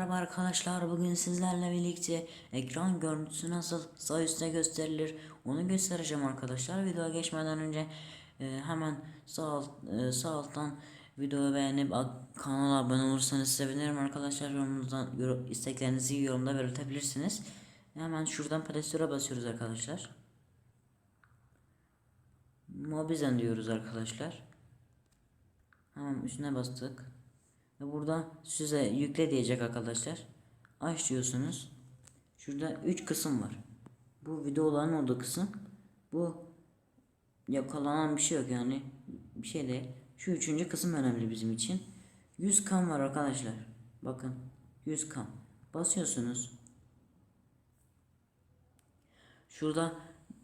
arkadaşlar bugün sizlerle birlikte ekran görüntüsü nasıl sağ üstte gösterilir onu göstereceğim arkadaşlar. Videoya geçmeden önce e, hemen sağ alt, e, sağ alttan videoyu beğenip kanala abone olursanız sevinirim arkadaşlar. Yorumunuzdan yorum, isteklerinizi yorumda belirtebilirsiniz. Hemen şuradan Play Store'a basıyoruz arkadaşlar. Mobizen diyoruz arkadaşlar. Hemen üstüne bastık. Ve burada size yükle diyecek arkadaşlar. Aç diyorsunuz. Şurada 3 kısım var. Bu videoların olduğu kısım. Bu yakalanan bir şey yok yani. Bir şey değil. Şu üçüncü kısım önemli bizim için. 100 kan var arkadaşlar. Bakın 100 kan. Basıyorsunuz. Şurada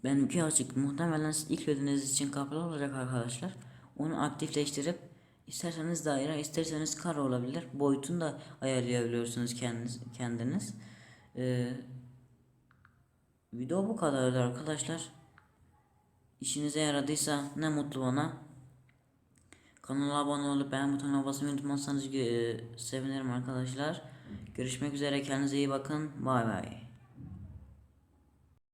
benimki açık. Muhtemelen ilk ödediğiniz için kapalı olacak arkadaşlar. Onu aktifleştirip isterseniz daire isterseniz kare olabilir. Boyutunu da ayarlayabiliyorsunuz kendiniz. kendiniz. Ee, video bu kadardı arkadaşlar. İşinize yaradıysa ne mutlu bana. Kanala abone olup beğen butonuna basmayı unutmazsanız e, sevinirim arkadaşlar. Görüşmek üzere kendinize iyi bakın. Bay bay.